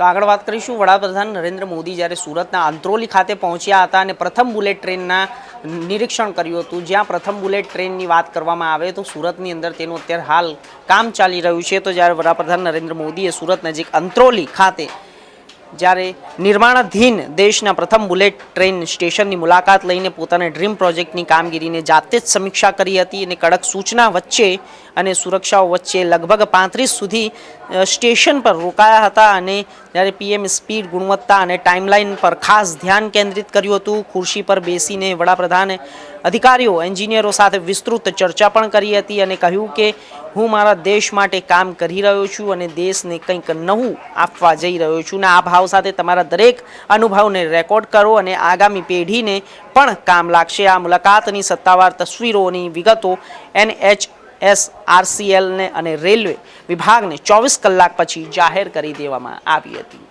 તો આગળ વાત કરીશું. વડાપ્રધાન નરેન્દ્ર મોદી જ્યારે સુરતના અંત્રોલી ખાતે પહોંચ્યા હતા અને પ્રથમ બુલેટ ટ્રેનના નિરીક્ષણ કર્યું હતું, જ્યાં પ્રથમ બુલેટ ટ્રેનની વાત કરવામાં આવે તો સુરતની અંદર તેનું અત્યારે હાલ કામ ચાલી રહ્યું છે. તો જ્યારે વડાપ્રધાન નરેન્દ્ર મોદીએ સુરત નજીક અંત્રોલી ખાતે જ્યારે નિર્માણાધીન દેશના પ્રથમ બુલેટ ટ્રેન સ્ટેશનની મુલાકાત લઈને પોતાના ડ્રીમ પ્રોજેક્ટની કામગીરીને જાતે જ સમીક્ષા કરી હતી અને કડક સૂચના વચ્ચે અને સુરક્ષાઓ વચ્ચે લગભગ પાંત્રીસ સુધી સ્ટેશન પર રોકાયા હતા અને જ્યારે પીએમ સ્પીડ, ગુણવત્તા અને ટાઈમલાઈન પર ખાસ ધ્યાન કેન્દ્રિત કર્યું હતું, ખુરશી પર બેસીને વડાપ્રધાને, અધિકારીઓ, એન્જિનિયરો સાથે વિસ્તૃત ચર્ચા પણ કરી હતી અને કહ્યું કે હું મારા દેશ માટે કામ કરી રહ્યો છું અને દેશને કંઈક નવું આપવા જઈ રહ્યો છું. અને આ ભાવ સાથે તમારા દરેક અનુભવને રેકોર્ડ કરો અને આગામી પેઢીને પણ કામ લાગશે. આ મુલાકાતની સત્તાવાર તસવીરોની વિગતો એનએચ એસ આરસીએલને અને રેલવે વિભાગને ચોવીસ કલાક પછી જાહેર કરી દેવામાં આવી હતી.